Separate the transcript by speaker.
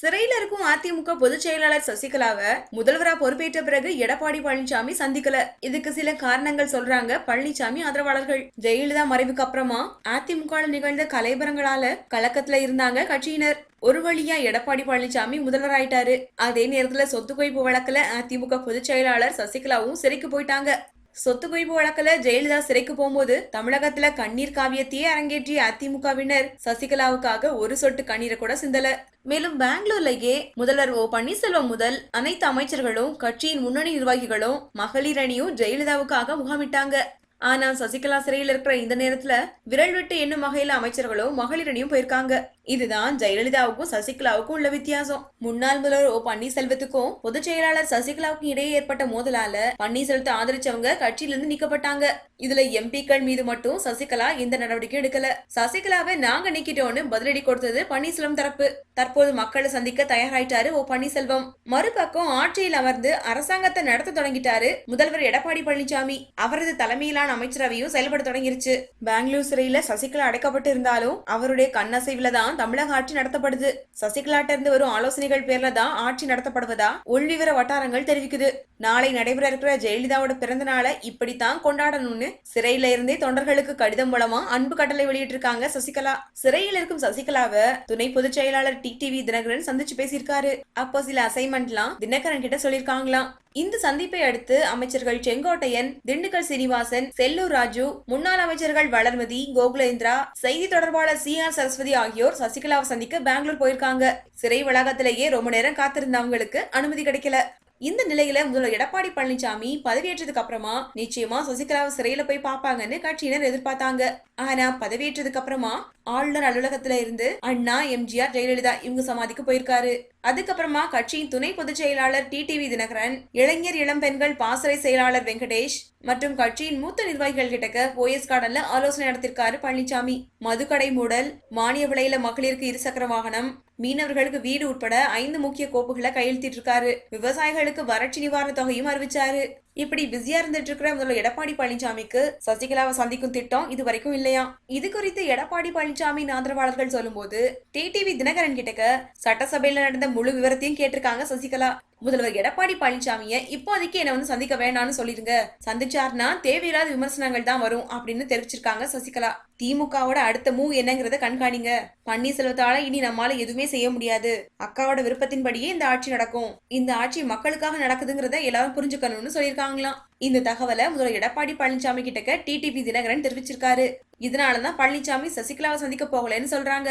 Speaker 1: சிறையில் இருக்கும் அதிமுக பொதுச் செயலாளர் சசிகலாவை முதல்வரா பொறுப்பேற்ற பிறகு எடப்பாடி பழனிசாமி சந்திக்கல. இதுக்கு சில காரணங்கள் சொல்றாங்க பழனிசாமி ஆதரவாளர்கள். ஜெயலலிதா மறைவுக்கு அப்புறமா அதிமுக நிகழ்ந்த கலைபரங்களால கலக்கத்துல இருந்தாங்க கட்சியினர். ஒரு வழியா எடப்பாடி பழனிசாமி முதல்வராயிட்டாரு. அதே நேரத்துல சொத்து குவிப்பு வழக்குல அதிமுக பொதுச் செயலாளர் சசிகலாவும் சிறைக்கு போயிட்டாங்க. சொத்து குவிப்பு வழக்குல ஜெயலலிதா சிறைக்கு போகும்போது தமிழகத்துல கண்ணீர் காவியத்தையே அரங்கேற்றிய அதிமுகவினர். சசிகலாவுக்காக ஒரு சொட்டு கண்ணீரை கூட சிந்தல. மேலும் பெங்களூர்லயே முதல்வர் ஓ பன்னீர்செல்வம் முதல் அனைத்து அமைச்சர்களும் கட்சியின் முன்னணி நிர்வாகிகளும் மகளிர் அணியும் ஜெயலலிதாவுக்காக முகாமிட்டாங்க. ஆனா சசிகலா சிறையில் இருக்கிற இந்த நேரத்துல விரல் விட்டு எண்ணும் வகையில அமைச்சர்களும் மகளிர் அணியும் போயிருக்காங்க. இதுதான் ஜெயலலிதாவுக்கும் சசிகலாவுக்கும் உள்ள வித்தியாசம். முன்னாள் முதல்வர் ஓ பன்னீர்செல்வத்துக்கும் பொதுச் செயலாளர் சசிகலாவுக்கும் இடையே ஏற்பட்ட மோதலால பன்னீர்செல்வத்தை ஆதரிச்சவங்க கட்சியிலிருந்து நீக்கப்பட்டாங்க. இதுல எம்பிக்கள் மீது மட்டும் சசிகலா எந்த நடவடிக்கையும் எடுக்கல. சசிகலாவை நாங்க நீக்கிட்டோம்னு பதிலடி கொடுத்தது பன்னீர்செல்வம் தரப்பு. தற்போது மக்களை சந்திக்க தயாராயிட்டாரு ஓ பன்னீர்செல்வம். மறுபக்கம் ஆட்சியில் அமர்ந்து அரசாங்கத்தை நடத்த தொடங்கிட்டாரு முதல்வர் எடப்பாடி பழனிசாமி. அவரது தலைமையிலான அமைச்சரவையும் செயல்பட தொடங்கிருச்சு. பெங்களூர் சிறையில சசிகலா அடைக்கப்பட்டு இருந்தாலும் அவருடைய கண்ணசைவில தான் தமிழக ஆட்சி நடத்தப்படுது. சசிகலாட்ட இருந்து வரும் ஆலோசனைகள் பேர்ல தான் ஆட்சி நடத்தப்படுவதா உள்விவர வட்டாரங்கள் தெரிவிக்குது. நாளை நடைபெற இருக்கிற ஜெயலலிதாவோட பிறந்த நாளை இப்படித்தான் கொண்டாடணும்னு சிறையில இருந்தே தொண்டர்களுக்கு கடிதம் மூலமா அன்பு கட்டளை வெளியிட்டிருக்காங்க சசிகலா. சிறையில் இருக்கும் சசிகலாவை துணை பொதுச் செயலாளர் டி டிவி தினகரன் சந்திச்சு பேசியிருக்காரு. அப்போ சில அசைன்மெண்ட்லாம் தினகரன் கிட்ட சொல்லியிருக்காங்களாம். இந்த சந்திப்பை அடுத்து அமைச்சர்கள் செங்கோட்டையன் திண்டுக்கல் சீனிவாசன் செல்லூர் ராஜு முன்னாள் அமைச்சர்கள் வளர்மதி கோகுலேந்திரா செய்தி தொடர்பாளர் சி ஆர் சரஸ்வதி ஆகியோர் சசிகலாவை சந்திக்க பெங்களூர் போயிருக்காங்க. சிறை வளாகத்திலேயே ரொம்ப நேரம் காத்திருந்தவங்களுக்கு அனுமதி கிடைக்கல. இந்த நிலையில முதல்வர் எடப்பாடி பழனிசாமி பதவியேற்றதுக்கு அப்புறமா நிச்சயமா சசிகலாவை சிறையில போய் பாப்பாங்கன்னு கட்சியினர் எதிர்பார்த்தாங்க. ஆனா பதவியேற்றதுக்கு அப்புறமா ஆளுநர் அலுவலகத்துல இருந்து அண்ணா எம்ஜிஆர் ஜெயலலிதா இவங்க சமாதிக்கு போயிருக்காரு. அதுக்கப்புறமா கட்சியின் துணை பொதுச் செயலாளர் டி டிவி தினகரன் இளைஞர் இளம் பெண்கள் பாசறை செயலாளர் வெங்கடேஷ் மற்றும் கட்சியின் மூத்த நிர்வாகிகள் கிட்டக்க போயஸ் கார்டன்ல ஆலோசனை நடத்திருக்காரு பழனிசாமி மதுக்கடை மூடல் மானிய விலையில மகளிருக்கு இருசக்கர வாகனம் மீனவர்களுக்கு வீடு உட்பட ஐந்து முக்கிய கோப்புகளை கையெழுத்திட்டு இருக்காரு விவசாயிகளுக்கு வறட்சி நிவாரண தொகையும் அறிவிச்சாரு. இப்படி பிஸியா இருந்துட்டு இருக்கிற முதல்வர் எடப்பாடி பழனிசாமிக்கு சசிகலாவை சந்திக்கும் திட்டம் இது வரைக்கும் இல்லையா? இது குறித்து எடப்பாடி பழனிசாமியின் ஆதரவாளர்கள் சொல்லும்போது டிடிவி தினகரன் கிட்டக்க சட்டசபையில நடந்த முழு விவரத்தையும் கேட்டிருக்காங்க சசிகலா. முதல்வர் எடப்பாடி பழனிசாமிய இப்போதைக்கு என்ன வந்து சந்திக்க வேண்டாம்னு சொல்லிருங்க சந்திச்சார்னா தேவையில்லாத விமர்சனங்கள் தான் வரும் அப்படின்னு தெரிவிச்சிருக்காங்க சசிகலா. திமுகவோட அடுத்த மூவ் என்னங்கறத கண்காணிங்க. பன்னீர்செல்வத்தால இனி நம்மால எதுவுமே செய்ய முடியாது. அக்காவோட விருப்பத்தின்படியே இந்த ஆட்சி நடக்கும். இந்த ஆட்சி மக்களுக்காக நடக்குதுங்கிறத எல்லாரும் புரிஞ்சுக்கணும்னு சொல்லியிருக்காங்களாம். இந்த தகவலை முதல்வர் எடப்பாடி பழனிசாமி கிட்டக்க டிடிபி தினகரன் தெரிவிச்சிருக்காரு. இதனாலதான் பழனிசாமி சசிகலாவை சந்திக்க போகலன்னு சொல்றாங்க.